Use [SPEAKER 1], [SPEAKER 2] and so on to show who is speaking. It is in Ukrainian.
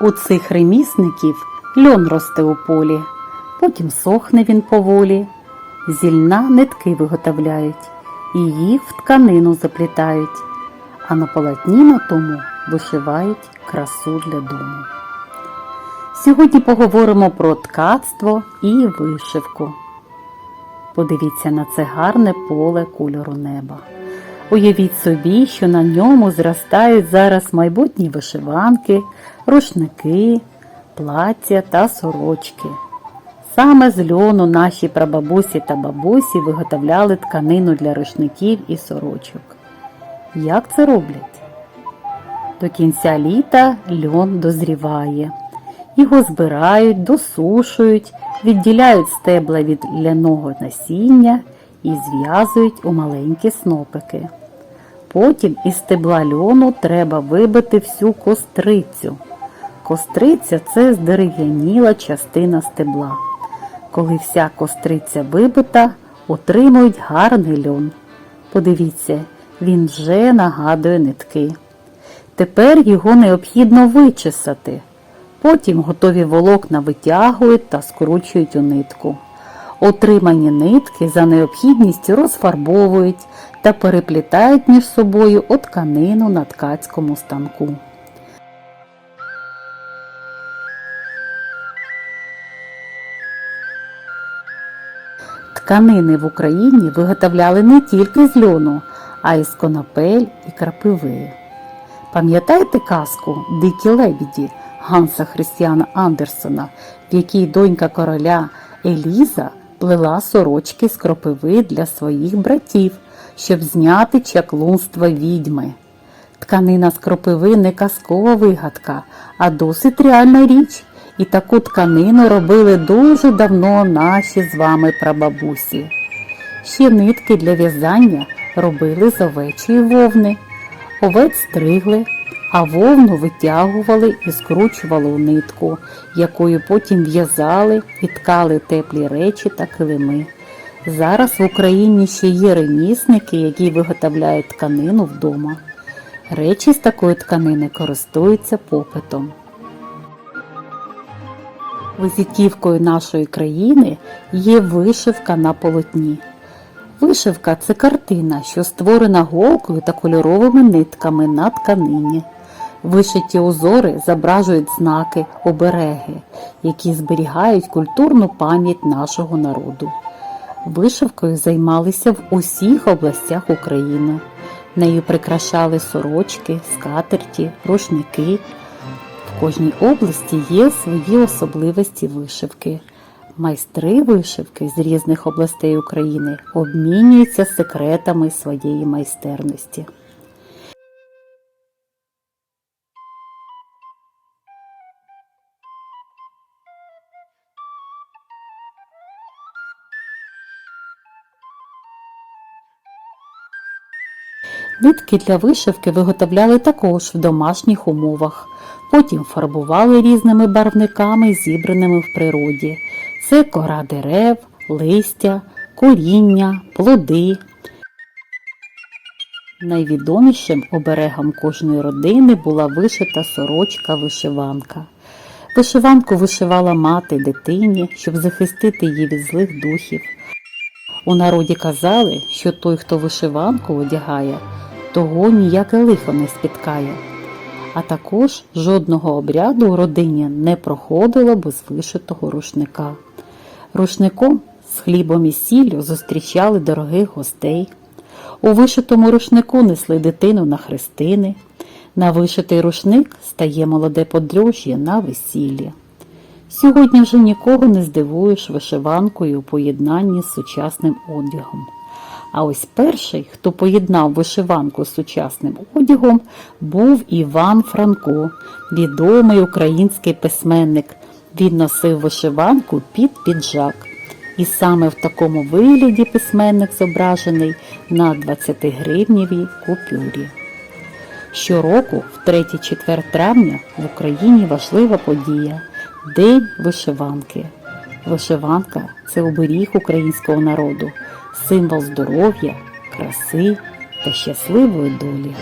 [SPEAKER 1] У цих ремісників льон росте у полі, потім сохне він поволі. Зі льна нитки виготовляють, і їх в тканину заплітають, а на полотні на тому вишивають красу для дому. Сьогодні поговоримо про ткацтво і вишивку. Подивіться на це гарне поле кольору неба. Уявіть собі, що на ньому зростають зараз майбутні вишиванки, рушники, плаття та сорочки. Саме з льону наші прабабусі та бабусі виготовляли тканину для рушників і сорочок. Як це роблять? До кінця літа льон дозріває. Його збирають, досушують, відділяють стебла від ляного насіння і зв'язують у маленькі снопики. Потім із стебла льону треба вибити всю кострицю. Костриця це здерев'яніла частина стебла. Коли вся костриця вибита, отримують гарний льон. Подивіться, він вже нагадує нитки. Тепер його необхідно вичесати. Потім готові волокна витягують та скручують у нитку. Отримані нитки за необхідністю розфарбовують та переплітають між собою тканину на ткацькому станку. Тканини в Україні виготовляли не тільки з льону, а й з конопель і крапиви. Пам'ятаєте казку Дикі лебіді Ганса Христіана Андерсона, в якій донька короля Еліза плела сорочки з кропиви для своїх братів, щоб зняти чаклунство відьми. Тканина з кропиви не казкова вигадка, а досить реальна річ. І таку тканину робили дуже давно наші з вами прабабусі. Ще нитки для в'язання робили з овечої вовни. Овець стригли, а вовну витягували і скручували у нитку, якою потім в'язали і ткали теплі речі та килими. Зараз в Україні ще є ремісники, які виготовляють тканину вдома. Речі з такої тканини користуються попитом. Визитівкою нашої країни є вишивка на полотні. Вишивка це картина, що створена голкою та кольоровими нитками на тканині. Вишиті узори зображують знаки, обереги, які зберігають культурну пам'ять нашого народу. Вишивкою займалися в усіх областях України. Нею прикрашали сорочки, скатерті, рушники. В кожній області є свої особливості вишивки. Майстри вишивки з різних областей України обмінюються секретами своєї майстерності. Нитки для вишивки виготовляли також в домашніх умовах. Потім фарбували різними барвниками, зібраними в природі. Це кора дерев, листя, коріння, плоди. Найвідомішим оберегом кожної родини була вишита сорочка-вишиванка. Вишиванку вишивала мати дитині, щоб захистити її від злих духів. У народі казали, що той, хто вишиванку одягає, того ніяке лихо не спіткає. А також жодного обряду у родині не проходило без вишитого рушника. Рушником з хлібом і сіллю зустрічали дорогих гостей. У вишитому рушнику несли дитину на хрестини. На вишитий рушник стає молоде подружжя на весіллі. Сьогодні вже нікого не здивуєш вишиванкою у поєднанні з сучасним одягом. А ось перший, хто поєднав вишиванку з сучасним одягом, був Іван Франко, відомий український письменник. Він носив вишиванку під піджак. І саме в такому вигляді письменник зображений на 20-гривнівій купюрі. Щороку, в 3-4 травня, в Україні важлива подія День вишиванки. Вишиванка це оберіг українського народу, символ здоров'я, краси та щасливої долі.